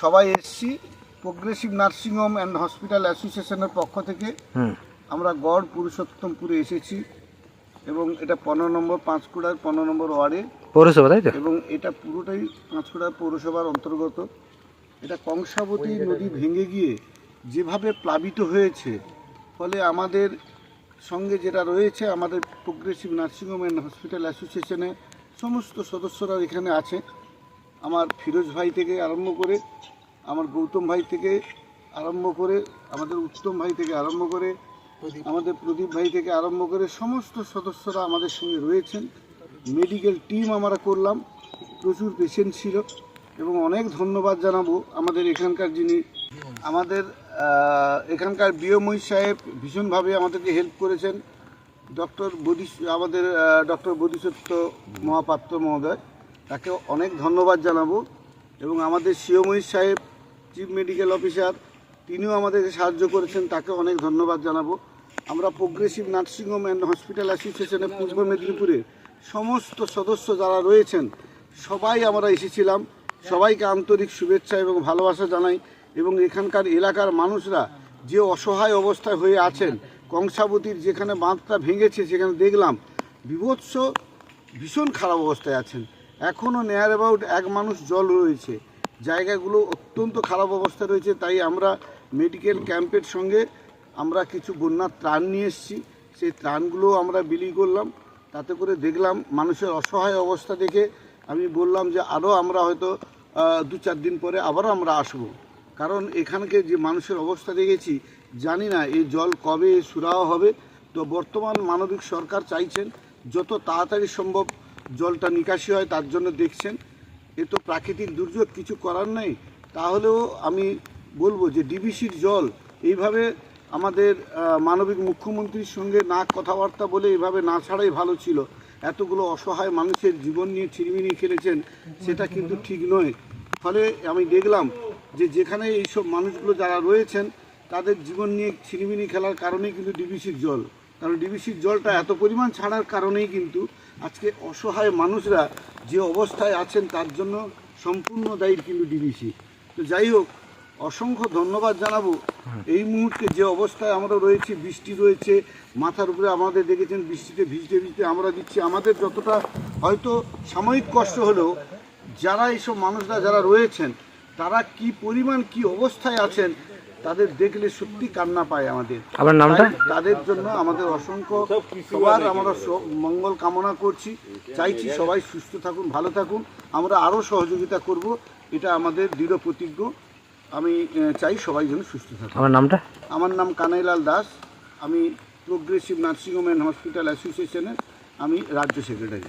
সবাই এসছি। Progressive nursing home and hospital অ্যাসোসিয়েশনের পক্ষ থেকে। আমরা গড় পুরুষোত্তমপুরে এসেছি এবং এটা পনেরো নম্বর পাঁচকুড়ার পনেরো নম্বর ওয়ার্ডে। পৌরসভা তাই তো? এবং এটা পুরোটাই পাঁচকুড়া পৌরসভার অন্তর্গত। এটা কংসাবতী নদী ভেঙে গিয়ে যেভাবে প্লাবিত হয়েছে ফলে আমাদের সঙ্গে যেটা রয়েছে আমাদের progressive nursing home and hospital অ্যাসোসিয়েশনে সমস্ত সদস্যরা এখানে আছে আমার ফিরোজ ভাই থেকে আরম্ভ করে আমার গৌতম ভাই থেকে আরম্ভ করে আমাদের উত্তম ভাই থেকে আরম্ভ করে আমাদের প্রদীপ ভাই থেকে আরম্ভ করে সমস্ত সদস্যরা আমাদের সঙ্গে রয়েছেন। মেডিকেল টিম আমরা করলাম প্রচুর পেশেন্ট ছিল এবং অনেক ধন্যবাদ জানাব আমাদের এখানকার যিনি আমাদের এখানকার বিয়ময়ী সাহেব ভীষণভাবে আমাদেরকে হেল্প করেছেন। ডক্টর বদি আমাদের ডক্টর বোধিসত্ত্ব মহাপাত্র মহোদয়। তাকে অনেক ধন্যবাদ জানাব। এবং আমাদের শিওময়ী সাহেব, চিফ মেডিকেল অফিসার, তিনিও আমাদেরকে সাহায্য করেছেন, তাকে অনেক ধন্যবাদ জানাব। আমরা প্রোগ্রেসিভ নার্সিংহোম অ্যান্ড হসপিটাল অ্যাসোসিয়েশনের পূর্ব মেদিনীপুরের সমস্ত সদস্য যারা রয়েছেন, সবাই আমরা এসেছিলাম। সবাইকে আন্তরিক শুভেচ্ছা এবং ভালোবাসা জানাই। এবং এখানকার এলাকার মানুষরা যে অসহায় অবস্থায় হয়ে আছেন, কংসাবতীর যেখানে বাঁধটা ভেঙেছে, সেখানে দেখলাম বিভৎস, ভীষণ খারাপ অবস্থায় আছেন। এখনও নেয়ার অ্যাবাউট এক মানুষ জল রয়েছে। জায়গাগুলো অত্যন্ত খারাপ অবস্থা রয়েছে, তাই আমরা মেডিকেল ক্যাম্পের সঙ্গে আমরা কিছু বন্যার ত্রাণ নিয়ে এসেছি। সেই ত্রাণগুলো আমরা বিলি করলাম, তাতে করে দেখলাম মানুষের অসহায় অবস্থা দেখে আমি বললাম যে আরও আমরা হয়তো দু চার দিন পরে আবারও আমরা আসব। কারণ এখানকে যে মানুষের অবস্থা দেখেছি, জানি না এই জল কবে সুরাহ হবে। তো বর্তমান মানবিক সরকার চাইছেন, যত তাড়াতাড়ি সম্ভব জলটা নিকাশি হয়, তার জন্য দেখছেন। এ তো প্রাকৃতিক দুর্যোগ, কিছু করার নেই। তাহলেও আমি বলব যে ডিবিসির জল, এইভাবে আমাদের মানবিক মুখ্যমন্ত্রীর সঙ্গে না কথাবার্তা বলে এইভাবে না ছাড়াই ভালো ছিল। এতগুলো অসহায় মানুষের জীবন নিয়ে ছিনিমিনি খেলেছেন, সেটা কিন্তু ঠিক নয়। ফলে আমি দেখলাম যে যেখানে এইসব মানুষগুলো যারা রয়েছেন, তাদের জীবন নিয়ে ছিনিমিনি খেলার কারণেই কিন্তু ডিবিসির জল। কারণ ডিবিসির জলটা এত পরিমাণ ছাড়ার কারণেই কিন্তু আজকে অসহায় মানুষরা যে অবস্থায় আছেন তার জন্য সম্পূর্ণ দায়ী কিন্তু ডিবিসি তো যাই হোক, অসংখ্য ধন্যবাদ জানাব। এই মুহূর্তে যে অবস্থায় আমরা রয়েছি, বৃষ্টি রয়েছে, মাথার উপরে আমাদের দেখেছেন বৃষ্টিতে ভিজতে ভিজতে আমরা দিচ্ছি। আমাদের যতটা হয়তো সাময়িক কষ্ট হলেও যারা এইসব মানুষরা যারা রয়েছেন, তারা কি পরিমাণ, কি অবস্থায় আছেন তাদের দেখলে সত্যি কান্না পায় আমাদের। আপনার নামটা? তাদের জন্য আমাদের অসংখ্য সবার আমরা মঙ্গল কামনা করছি। চাইছি সবাই সুস্থ থাকুন ভালো থাকুন। আমরা আরও সহযোগিতা করব এটা আমাদের দৃঢ় প্রতিজ্ঞ। আমি চাই সবাই যেন সুস্থ থাকুন আমার নামটা? আমার নাম কানাইলাল দাস। আমি প্রোগ্রেসিভ নার্সিংহোম অ্যান্ড হসপিটাল অ্যাসোসিয়েশনের আমি রাজ্য সেক্রেটারি